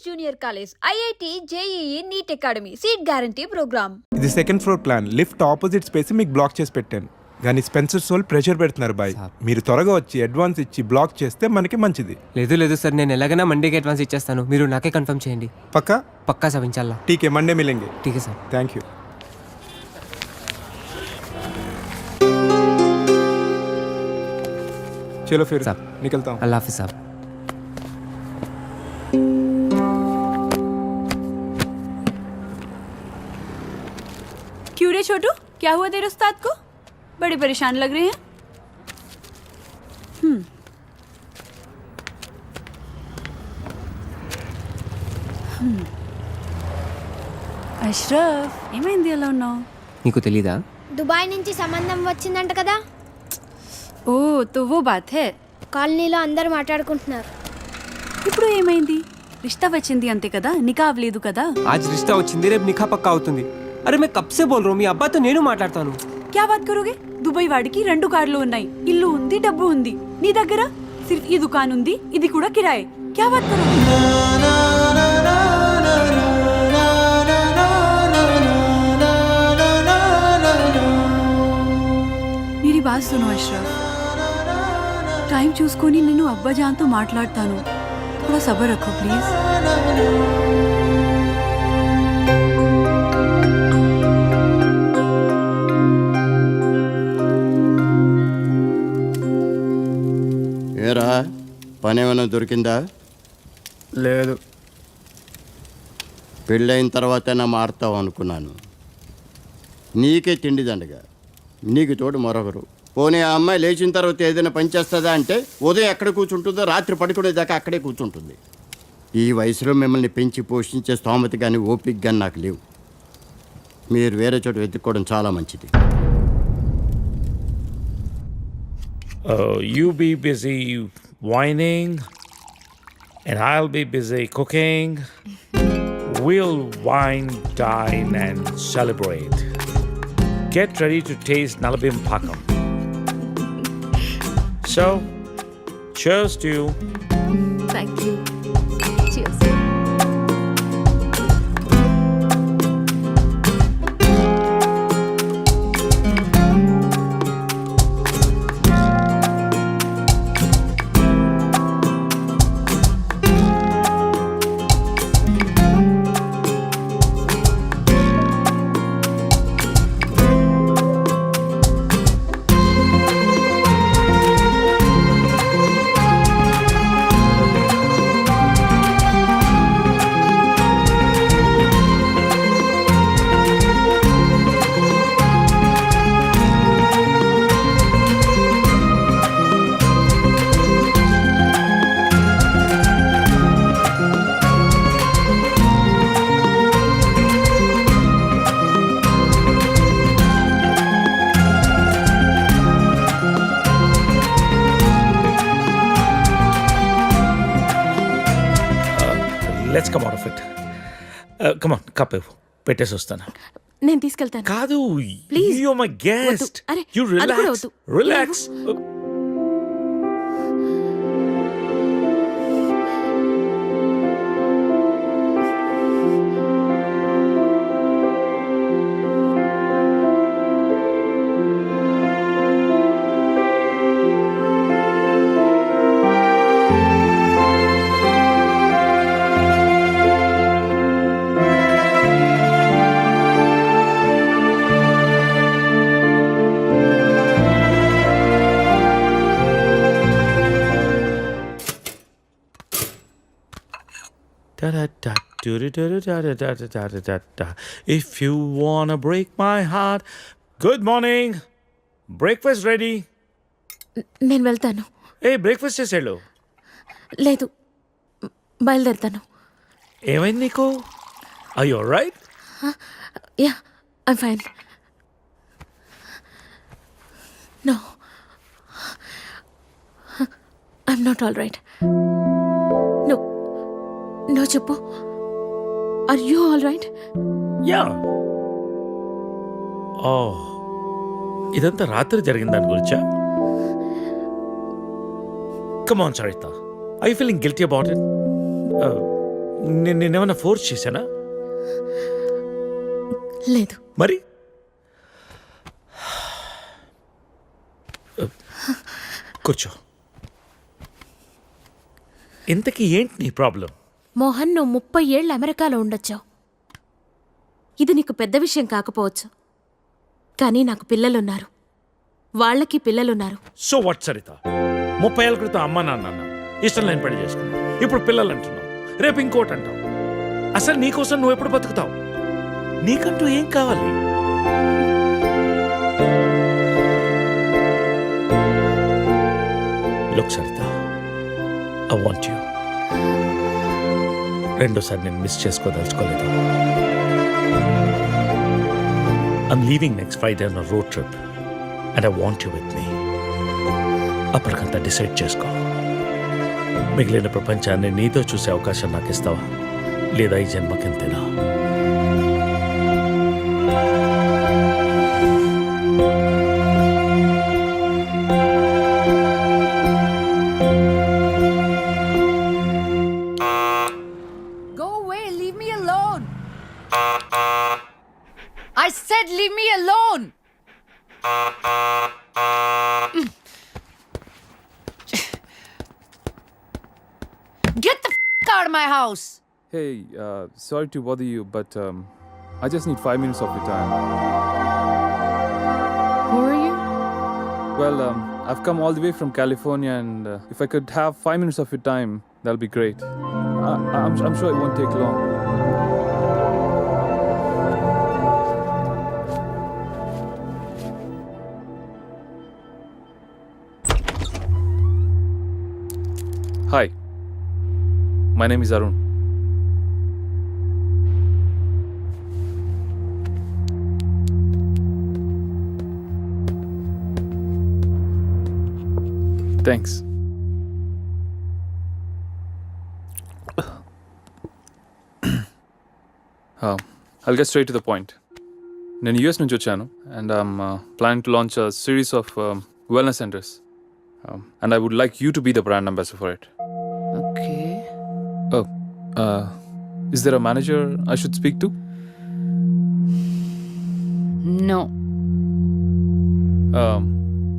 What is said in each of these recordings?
SRS junior college IIT JEE NEET academy seat guarantee program ఇది second floor plan lift opposite space మీకు block చేసి పెట్టాను కానీ Spencer సోల్ ప్రెషర్ పెడుతున్నారు బాయ్ మీరు త్వరగా వచ్చి అడ్వాన్స్ ఇచ్చి బ్లాక్ చేస్తే మనకి మంచిది లేదు లేదు సార్ నేను ఎలాగైనా మండేకి అడ్వాన్స్ ఇచ్చేస్తాను మీరు నాకే కన్ఫర్మ్ చేయండి పక్కా పక్కా సార్ ఇన్షాల్లా టీకే మండే మిలేంగే ठीक है सर థ్యాంక్ యూ चलो फिर साहब। निकलता हूँ अल्लाह हाफिज़ साहब क्यों रे छोटू क्या हुआ तेरे उस्ताद को बड़े परेशान लग रहे हैं हम्म हम्म। అష్రఫ్ ఏమైంది ఎలా ఉన్నావు నీకు తెలీదా దుబాయ్ నుంచి సంబంధం వచ్చిందంట కదా ఓ తో वो बात है కాలనీలో అందరూ మాట్లాడుకుంటున్నారు ఇప్పుడు ఏమైంది రిష్తా వచ్చింది అంతే కదా నికా అవ్వలేదు కదా आज रिश्ता వచ్చింది రేపు నిఖా పక్కా అవుతుంది అరే మే కబ్సే బోల్ రో మీ అబ్బాతో నేను మాట్లాడతాను. క్యా బాత్ కరోగే? దుబాయ్ వాడికి రెండు కార్లు ఉన్నాయి. ఇల్లు ఉంది డబ్బు ఉంది. నీ దగ్గర? సిర్ఫ్ ఈ దుకాన్ ఉంది ఇది కూడా కిరాయే. క్యా బాత్ కరోగే? मेरी बात सुनो టైం చూసుకొని నేను అబ్బాజాన్తో మాట్లాడతాను. కూడా సబర్ రఖో ప్లీజ్. పని ఏమైనా దొరికిందా? లేదు. పెళ్ళైన తర్వాతైనా మారుతావు అనుకున్నాను. నీకే తిండి దండగా. నీకు తోడు మరొకరు. పోనీ ఆ అమ్మాయి లేచిన తర్వాత ఏదైనా పని చేస్తుందా అంటే ఉదయం ఎక్కడ కూర్చుంటుందో రాత్రి పడుకునేదాకా అక్కడే కూర్చుంటుంది. ఈ వయసులో మిమ్మల్ని పెంచి పోషించే స్తోమత కానీ ఓపిక కానీ నాకు లేవు. మీరు వేరే చోట వెతుక్కోవడం చాలా మంచిది. You be busy whining, and I'll be busy cooking. We'll wine, dine, and celebrate. Get ready to taste Nalabim Pakam. So, cheers to you. Thank you. పెట్టేసి వస్తాను నేను తీసుకెళ్తాను కాదు Please. You my guest. అరే, you relax. Relax Da da da. Do, do, do, da, da, da, da, da, da, da. If you wanna break my heart. Good morning breakfast ready నేను వెళ్తాను ఏ breakfast చేసేళ్ళు లేదు బయలుదేరుతాను ఏమైంది నీకు అయ్యో right yeah I fine no I'm not all right no చెప్పు. Are you all right yeah oh ఇదంతా రాత్రి జరిగిన దాని గురించా? Come on Saritha I feeling guilty about it నేను నేనేమన్నా ఫోర్స్ చేశానా? లేదు. మరి? కూర్చో. ఇంతకీ ఏంటి నీ ప్రాబ్లం మోహన్ నువ్వు ముప్పై ఏళ్ళు అమెరికాలో ఉండొచ్చావు. ఇది నీకు పెద్ద విషయం కాకపోవచ్చు. కానీ నాకు పిల్లలున్నారు. వాళ్ళకి పిల్లలున్నారు. So what Saritha? ముప్పై ఏళ్ళ క్రితం అమ్మ నాన్న అన్నావు. ఇష్టం లేని పెళ్ళి చేసుకున్నావు. ఇప్పుడు పిల్లలు అంటున్నావు. రేపు ఇంకోటి అంటావు. అసలు నీకోసం నువ్వు ఎప్పుడు బతుకుతావు? నీకంటూ ఏం కావాలి? Look Saritha I want you రెండోసారి నేను miss చేసుకోదలుచుకోలేదు. I'm leaving next Friday on road trip and I want you with me అప్పటికంతా decide చేసుకో. మిగిలిన ప్రపంచాన్ని నీతో చూసే అవకాశం నాకు ఇస్తావా లేదా ఈ జన్మకింతేనా? Uh, sorry to bother you, but um, I just need five minutes of your time. Who are you? Well, um, I've come all the way from California, and uh, if I could have five minutes of your time, that'll be great. I, I'm, I'm sure it won't take long. Hi, my name is Arun. Thanks. Uh, I'll get straight to the point. నేను US నుంచి వచ్చాను and I'm plan to launch a series of wellness centres and I would like you to be the brand ambassador for it Okay. Oh, uh, is there a manager I should speak to? No. Um,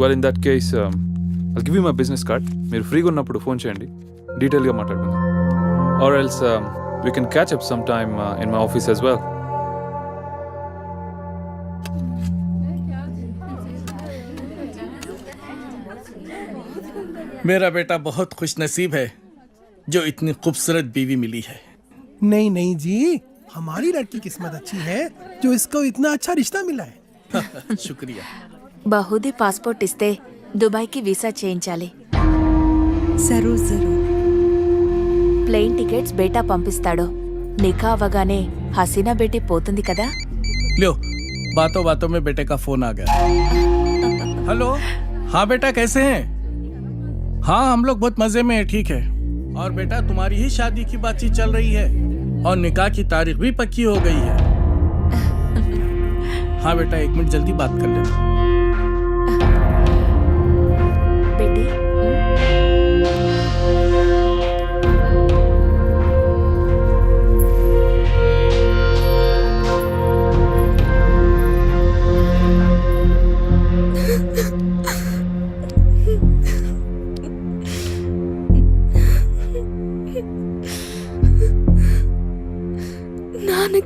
well, in that case, um, I'll give you my business card. మీరు ఫ్రీగా ఉన్నప్పుడు phone చేయండి డీటెయిల్గా మాట్లాడుకుందాం or else we can catch up some time in my office as well मेरा बेटा बहुत खुश नसीब है जो इतनी खूबसूरत बीवी मिली है नहीं नहीं जी हमारी लड़की किस्मत अच्छी है जो इसको इतना अच्छा रिश्ता मिला है शुक्रिया బహుదీ పాస్పోర్ట్ ఇస్తే దుబాయ్కి వీసా చేయించాలి జరూర్ జరూర్ ప్లేన్ టికెట్స్ బేటా పంపిస్తాడు నిఖా అవ్వగానే హసీనా బేటీ పోతుంది కదా लो बातों बातों में बेटे का फोन आ गया हेलो हाँ बेटा कैसे हैं हाँ हम लोग बहुत मजे में हैं ठीक है और बेटा तुम्हारी ही शादी की बातचीत चल रही है और निकाह की तारीख भी पक्की हो गई है हाँ बेटा एक मिनट जल्दी बात कर लेना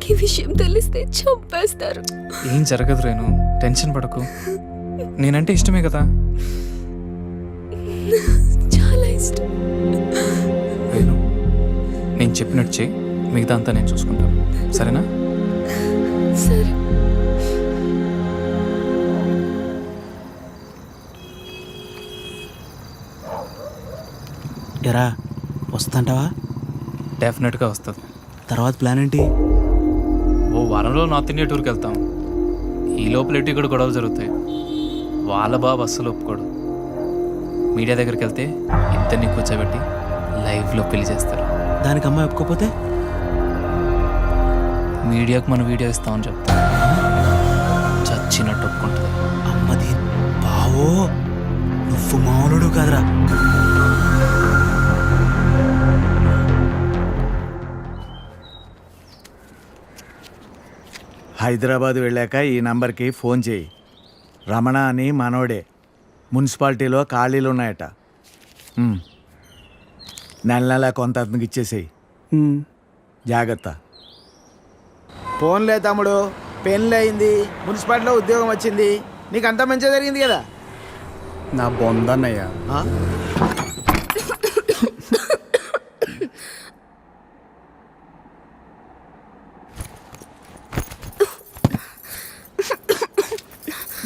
నాన్నకి విషయం తెలిస్తే చంపేస్తారు. ఏం జరగదు రేను టెన్షన్ పడకు. నేనంటే ఇష్టమే కదా? చాలా ఇష్టం. రేను నేను చెప్పినట్టు చేయి. మిగతా అంతా నేను చూసుకుంటాను సరేనా? సరే. ఎరా వస్తుంటావా డెఫినెట్గా వస్తుంది. తర్వాత ప్లాన్ ఏంటి? ఓ వారంలో నార్త్ ఇండియా టూర్కి వెళ్తాం. ఈ లోపల ఎటు ఇక్కడ గొడవలు జరుగుతాయి? వాళ్ళ బాబు అస్సలు ఒప్పుకోడు. మీడియా దగ్గరికి వెళ్తే ఇద్దరిని కూర్చోబెట్టి లైవ్లో పెళ్ళి చేస్తారు. దానికి అమ్మాయి ఒప్పుకోపోతే మీడియాకు మన వీడియో ఇస్తామని చెప్తాం. చచ్చినట్టు ఒప్పుకుంటుంది. అమ్మది బావో! నువ్వు మామూలుడు కాదురా. హైదరాబాద్ వెళ్ళాక ఈ నంబర్కి ఫోన్ చేయి. రమణ అని మనోడే. మున్సిపాలిటీలో ఖాళీలు ఉన్నాయట. ఉమ్. నెల నెల కొంత అతనికి ఇచ్చేసేయి. జాగ్రత్త. ఫోన్లే తమ్ముడు. పెళ్ళి అయింది. మున్సిపాలిటీలో ఉద్యోగం వచ్చింది. నీకు అంతా మంచిగా జరిగింది కదా? నా బొందన్నయ్య. ఆ?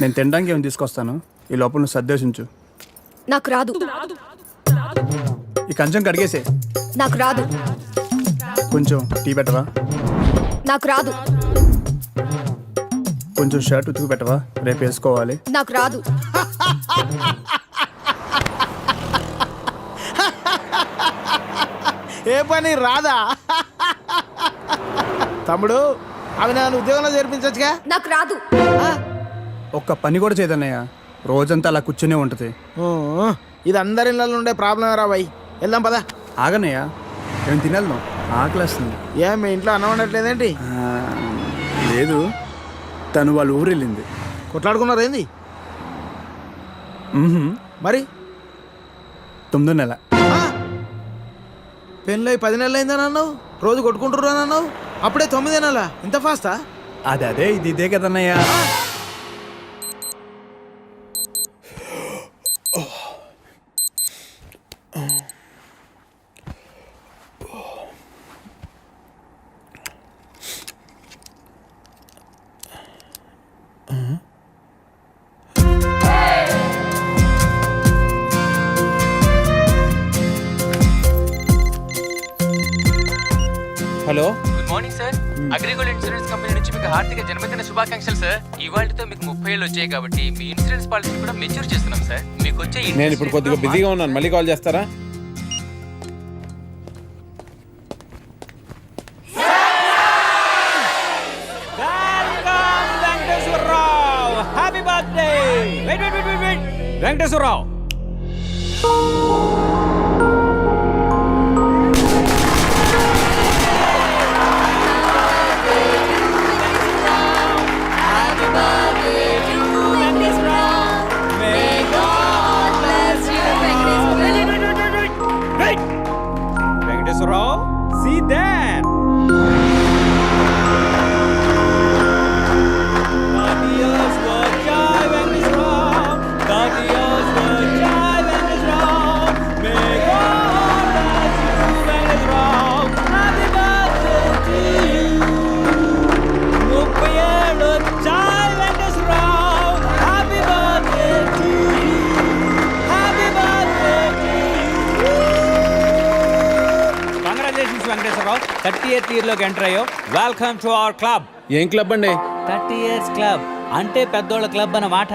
నేను తినడానికి ఏమి తీసుకొస్తాను? ఈ లోపల నువ్వు సర్దేశించు. నాకు రాదు. ఈ కంచం కడిగేసే. నాకు రాదు. కొంచెం టీ పెట్టవా? నాకు రాదు. కొంచెం షర్ట్ ఉతుకు పెట్టవా? రేపు వేసుకోవాలి. నాకు రాదు. ఏ పని రాదా? తమ్ముడు అవి నన్ను ఉద్యోగంలో చేర్పించచ్చుగా? నాకు రాదు. ఒక్క పని కూడా చేయదన్నయ్య. రోజంతా అలా కూర్చునే ఉంటుంది. ఇది అందరి ఇళ్ళలో ఉండే ప్రాబ్లం రా బాయ్. వెళ్దాం పదా. ఆగనయ్య ఏం తినేద్దాం ఆకలేస్తుంది. ఏం మీ ఇంట్లో అన్నం ఉండట్లేదేంటి లేదు. తను వాళ్ళ ఊరు వెళ్ళింది కొట్లాడుకున్నారు ఏంది? మ్మ్హ్మ్. మరి? తొమ్మిదో నెల. పెళ్ళై పది నెలలు అయిందని అన్నావు రోజు కొట్టుకుంటుర్రు అని అన్నావు అప్పుడే తొమ్మిది నెలలా ఇంత ఫాస్టా అది అదే ఇది ఇదే కదన్నయ్య. సార్ ఇవాళతో మీకు ముప్పై ఏళ్ళు వచ్చాయి కాబట్టి మీ ఇన్సూరెన్స్ పాలసీ కూడా మెచ్యూర్ చేస్తున్నాం సార్. మీకు వచ్చే నేను ఇప్పుడు కొద్దిగా బిజీగా ఉన్నాను. మళ్ళీ కాల్ చేస్తారా? Welcome to our club. ఏం క్లబ్ అండి? Thirty years club. అంటే పెద్దోళ్ళ క్లబ్ అన్నమాట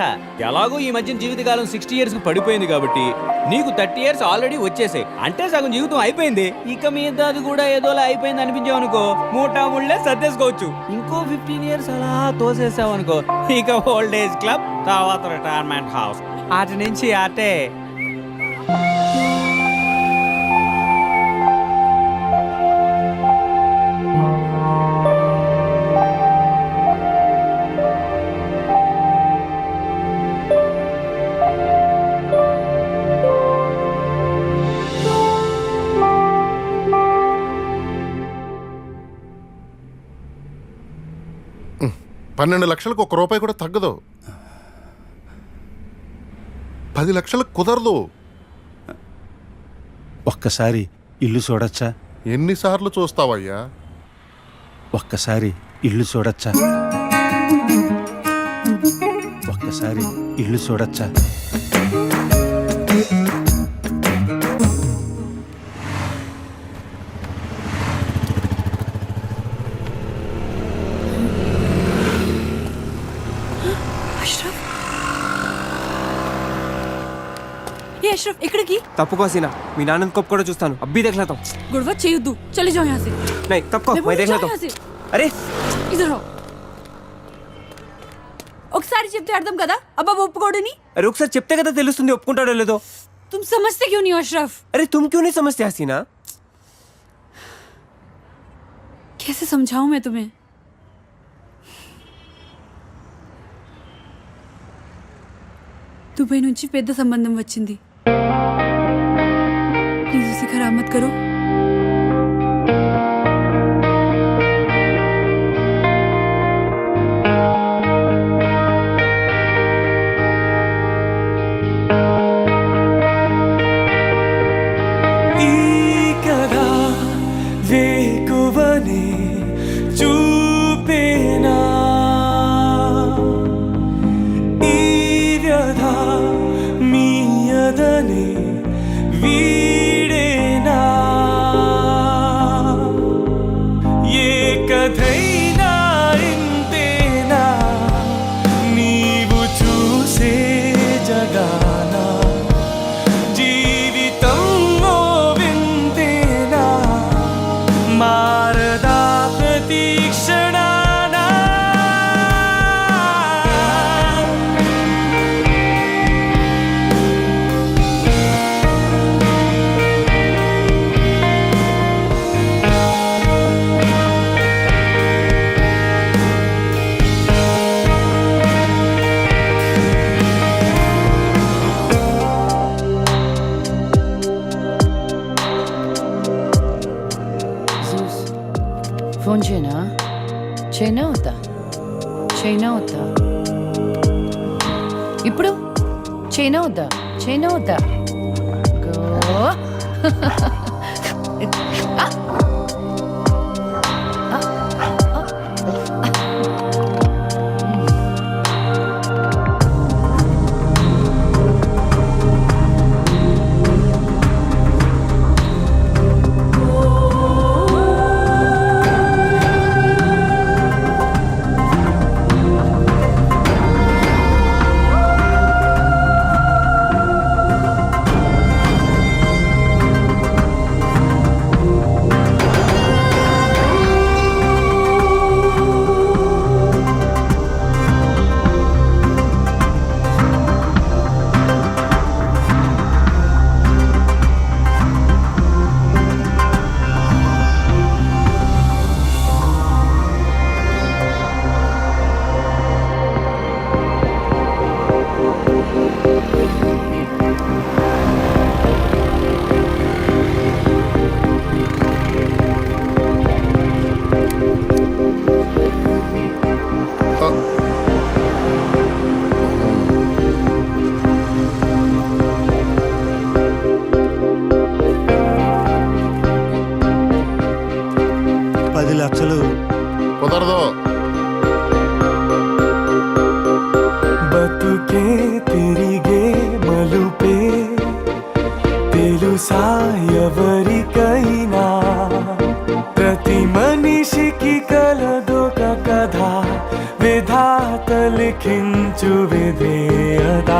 ఎలాగో ఈ మధ్య జీవితకాలం సిక్స్టీ ఇయర్స్కి పడిపోయింది కాబట్టి నీకు థర్టీ ఇయర్స్ ఆల్రెడీ వచ్చేసాయి. అంటే సగం జీవితం అయిపోయింది. ఇక మీద అది కూడా ఏదోలా అయిపోయింది అనిపించావు అనుకో మూటా ముళ్ళే సర్దేసుకోవచ్చు. ఇంకో ఫిఫ్టీన్ ఇయర్స్ అలా తోసేసావు అనుకో ఇక ఓల్డ్ ఏజ్ క్లబ్ తర్వాత రిటైర్మెంట్ హౌస్ అటు నుంచి అటే. పన్నెండు లక్షలకు ఒక రూపాయి కూడా తగ్గదు. పది లక్షలకు కుదరదు. ఒక్కసారి ఇల్లు చూడొచ్చా? ఎన్నిసార్లు చూస్తావయ్యా? ఒక్కసారి ఇల్లు చూడొచ్చా? ఒక్కసారి ఇల్లు చూడొచ్చా? అష్రఫ్ ఇక్కడికి తప్పుకో సీనా. మీ నాన్న కొప్పు కూడా చూస్తాను. అబ్బి దేఖలాతా. గొడవ చేయొద్దు. చలి జాయ్ హాసి నై తప్పుకో మై దేఖలాతా. అరే! ఇదరో ఒకసారి చెప్తే అర్థం కదా? అబ్బా ఒప్పుకోడని? అరే ఒకసారి చెప్తే కదా తెలుస్తుంది ఒప్పుకుంటాడో లేదో? तुम समझते क्यों नहीं हो अशरफ अरे तुम क्यों नहीं समझते हसीना कैसे समझाऊं मैं దుబాయ్ నుంచి పెద్ద సంబంధం వచ్చింది. मरम्मत करो। చేయనవుద్దా చేయనవుద్దా గో తిరిగే మలుపే. తెలుసా ఎవరికైనా? ప్రతి మనిషికి కలదొక కథ. విధాత లిఖించు విధేయత.